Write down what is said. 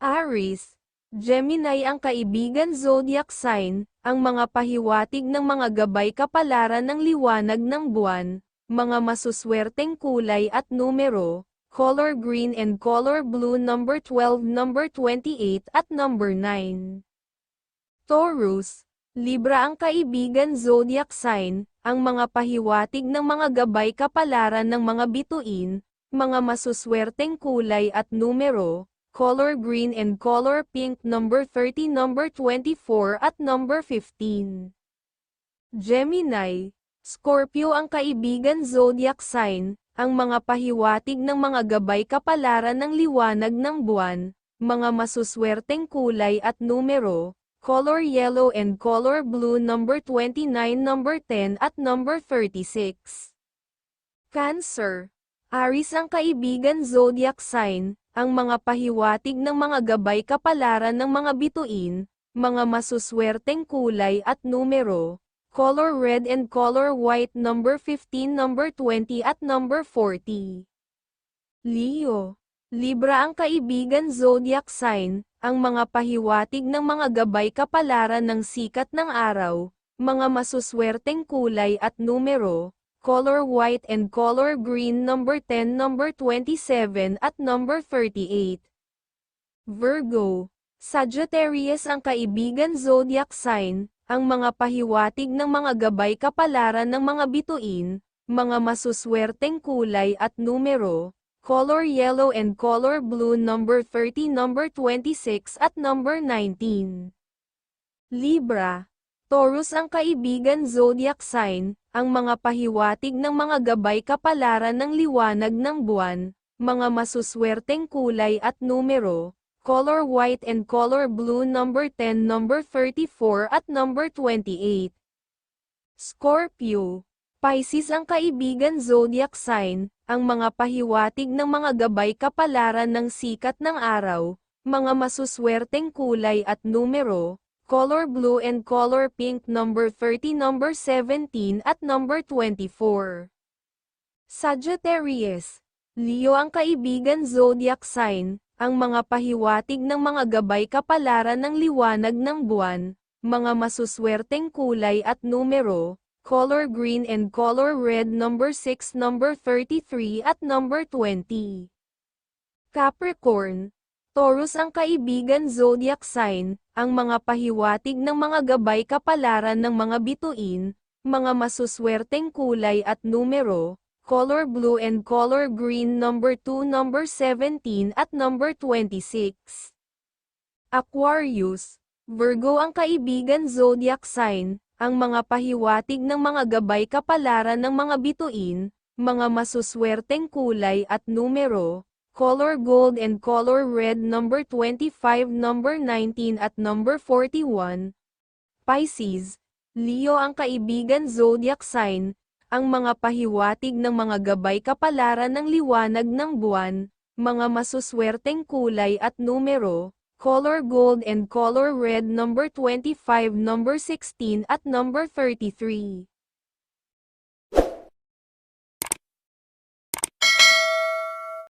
Aries, Gemini ang kaibigan zodiac sign, ang mga pahiwatig ng mga gabay kapalaran ng liwanag ng buwan, mga masuswerteng kulay at numero, color green and color blue number 12, number 28 at number 9. Taurus, Libra ang kaibigan zodiac sign, ang mga pahiwatig ng mga gabay kapalaran ng mga bituin, mga masuswerteng kulay at numero, color green and color pink number 30 number 24 at number 15. Gemini, Scorpio ang kaibigan zodiac sign, ang mga pahiwatig ng mga gabay kapalaran ng liwanag ng buwan, mga masuswerteng kulay at numero, color yellow and color blue number 29 number 10 at number 36. Cancer, Aries ang kaibigan zodiac sign, ang mga pahiwatig ng mga gabay kapalaran ng mga bituin, mga masuswerteng kulay at numero, color red and color white number 15 number 20 at number 40. Leo, Libra ang kaibigan zodiac sign, ang mga pahiwatig ng mga gabay kapalaran ng sikat ng araw, mga masuswerteng kulay at numero, color white and color green number 10 number 27 at number 38. Virgo, Sagittarius ang kaibigan zodiac sign, ang mga pahiwatig ng mga gabay kapalaran ng mga bituin, mga masuswerteng kulay at numero, color yellow and color blue number 30 number 26 at number 19. Libra, Taurus ang kaibigan zodiac sign, ang mga pahiwatig ng mga gabay kapalaran ng liwanag ng buwan, mga masuswerteng kulay at numero, color white and color blue number 10 number 34 at number 28. Scorpio, Pisces ang kaibigan zodiac sign, ang mga pahiwatig ng mga gabay kapalaran ng sikat ng araw, mga masuswerteng kulay at numero, color blue and color pink number 30 number 17 at number 24. Sagittarius, Leo ang kaibigan zodiac sign, ang mga pahiwatig ng mga gabay kapalaran ng liwanag ng buwan, mga masuswerteng kulay at numero, color green and color red number 6 number 33 at number 20. Capricorn, Taurus ang kaibigan zodiac sign, ang mga pahiwatig ng mga gabay kapalaran ng mga bituin, mga masuswerteng kulay at numero, color blue and color green number 2 number 17 at number 26. Aquarius, Virgo ang kaibigan zodiac sign, ang mga pahiwatig ng mga gabay kapalaran ng mga bituin, mga masuswerteng kulay at numero, color gold and color red number 25 number 19 at number 41. Pisces, Leo ang kaibigan zodiac sign, ang mga pahiwatig ng mga gabay kapalaran ng liwanag ng buwan, mga masuswerteng kulay at numero, color gold and color red number 25 number 16 at number 33.